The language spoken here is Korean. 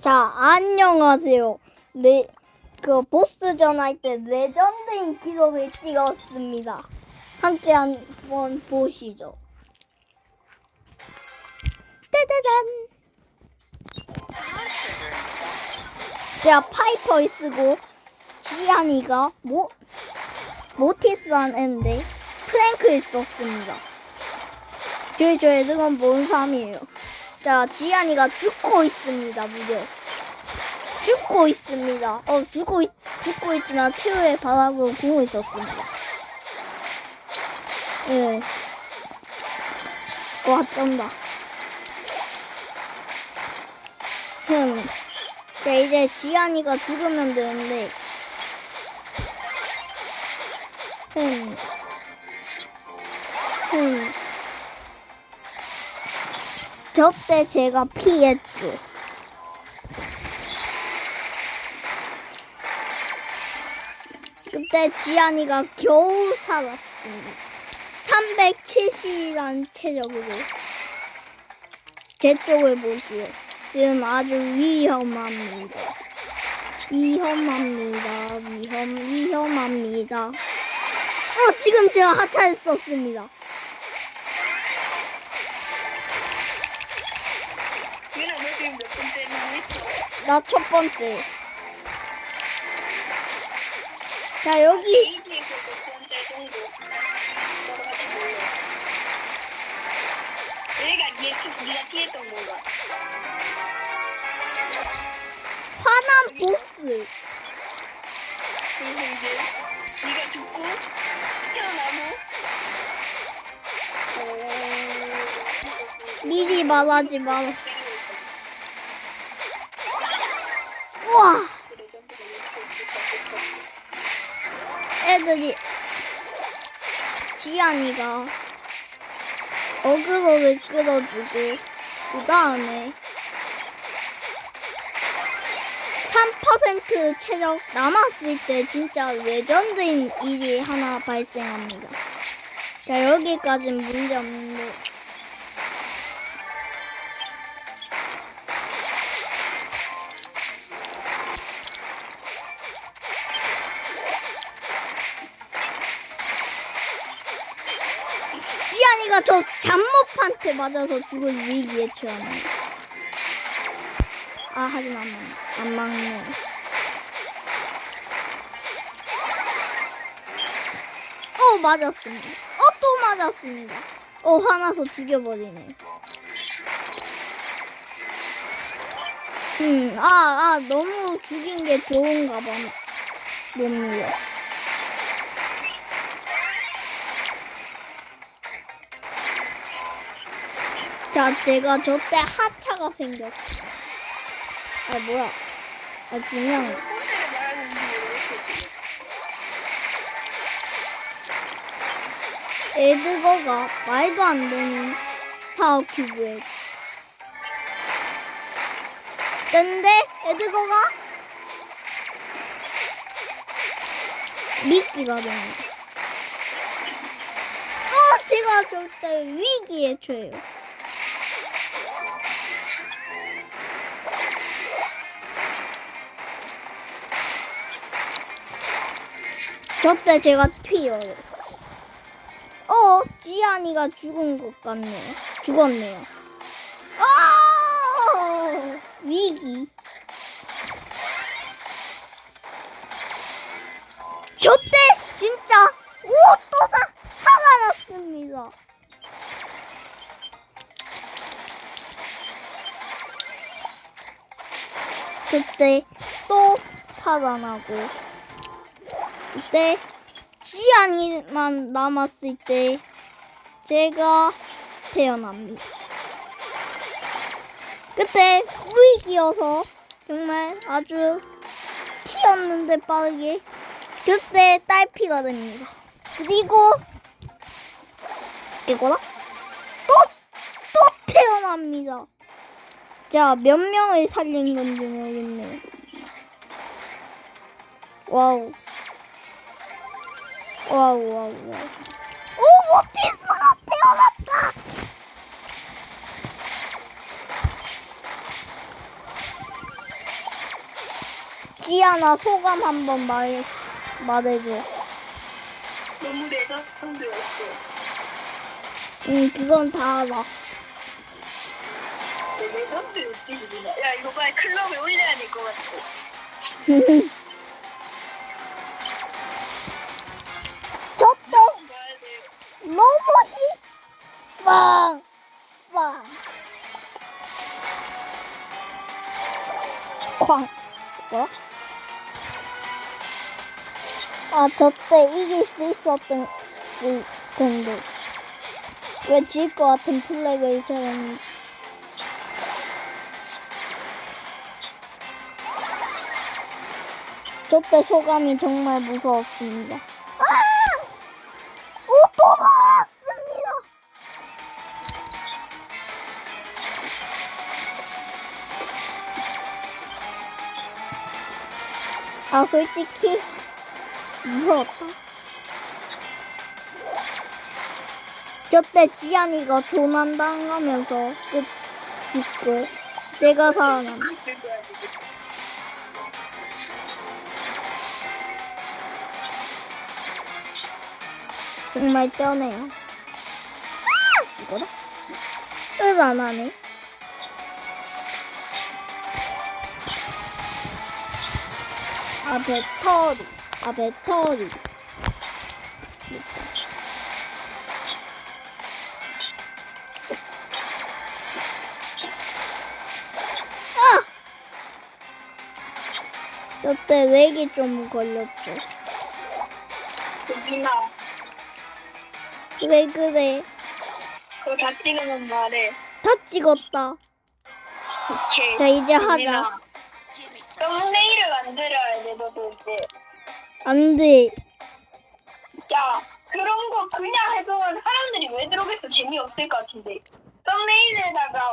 자, 안녕하세요. 네, 그 보스전 할 때 레전드 인 기록을 찍었습니다. 함께 한번 보시죠. 따다단. 제가 파이퍼를 쓰고 지안이가 모 모티스한 애인데 프랭크를 썼습니다. 저희 저 애들은 뭔 삶이에요. 자, 지안이가 죽고 있습니다, 무려. 죽고 있습니다. 어, 죽고, 있, 죽고 있지만 최후의 바닥으로 공을 썼습니다. 예. 와, 쩐다. 흠. 자, 이제 지안이가 죽으면 되는데. 흠. 흠. 저때 제가 피했죠. 때 지안이가 겨우 살았습니다. 370이라는 체력으로. 제 쪽을 보시오. 지금 아주 위험합니다. 위험합니다. 위험, 위험합니다. 어, 지금 제가 하차를 썼습니다. 민아 너 지금 몇 번째니? 나첫 번째. 자, 여기. 화난 보스. 네가 죽고 태어나고 어... 미리 말하지 마라. 우와! 애들이 지안이가 어그로를 끌어주고 그 다음에 3% 체력 남았을 때 진짜 레전드인 일이 하나 발생합니다. 자 여기까진 문제 없는데 지안이가 저 잡목한테 맞아서 죽을 위기에 처합니다. 아 하지만 안 막네. 안 막네. 어 맞았습니다. 어 또 맞았습니다. 어 화나서 죽여버리네. 음, 아, 아, 너무 죽인 게 좋은가 봐. 뭡니다. 자, 제가 저 때 하차가 생겼어. 아, 뭐야. 아, 중요한 거. 에드거가 말도 안 되는 파워 큐브에. 근데 에드거가 미끼가 됩니다. 어, 제가 저때 위기에 처해요. 저때 제가 튀어요. 어, 지안이가 죽은 것 같네요. 죽었네요. 아! 위기. 저때 진짜 오, 또 사, 살아났습니다. 그때 또 살아나고 그 때 지안이만 남았을 때 제가 태어납니다. 그때 위기여서 정말 아주 튀었는데 빠르게 그때 딸피가 됩니다. 그리고 이거다 또, 또 태어납니다. 자, 몇 명을 살린 건지 모르겠네요. 와우. 와우, 와우, 와우. 오, 모티스가 태어났다! 지아나 소감 한번 말 말해줘. 너무 레전드였어. 응, 그건 다 알아. 네, 레전드였지 우리가. 야 이거 빨리 클럽에 올려야 될 것 같아. 로봇이 빵! 빵! 쾅! 뭐? 아, 저 때 이길 수 있었던, 수, 텐데. 왜 질 것 같은 플래그를 세웠는지. 저때 소감이 정말 무서웠습니다. 아 솔직히 무서웠다. 저때 지안이가 조난당하면서 끝 짓고 제가 살아남. 정말 쩌네요. 아! 이거다? 으안 하네. 아 배터리. 아 배터리. 아! 저때 렉이 좀 걸렸죠. 누나 왜 그래? 그거 다 찍으면 말해. 다 찍었다. 오케이. 자 이제 하자. 썸네일을 만들어야 돼 너도 이제. 안 돼. 야 그런 거 그냥 해도 사람들이 왜 들어오겠어 재미없을 것 같은데 썸네일에다가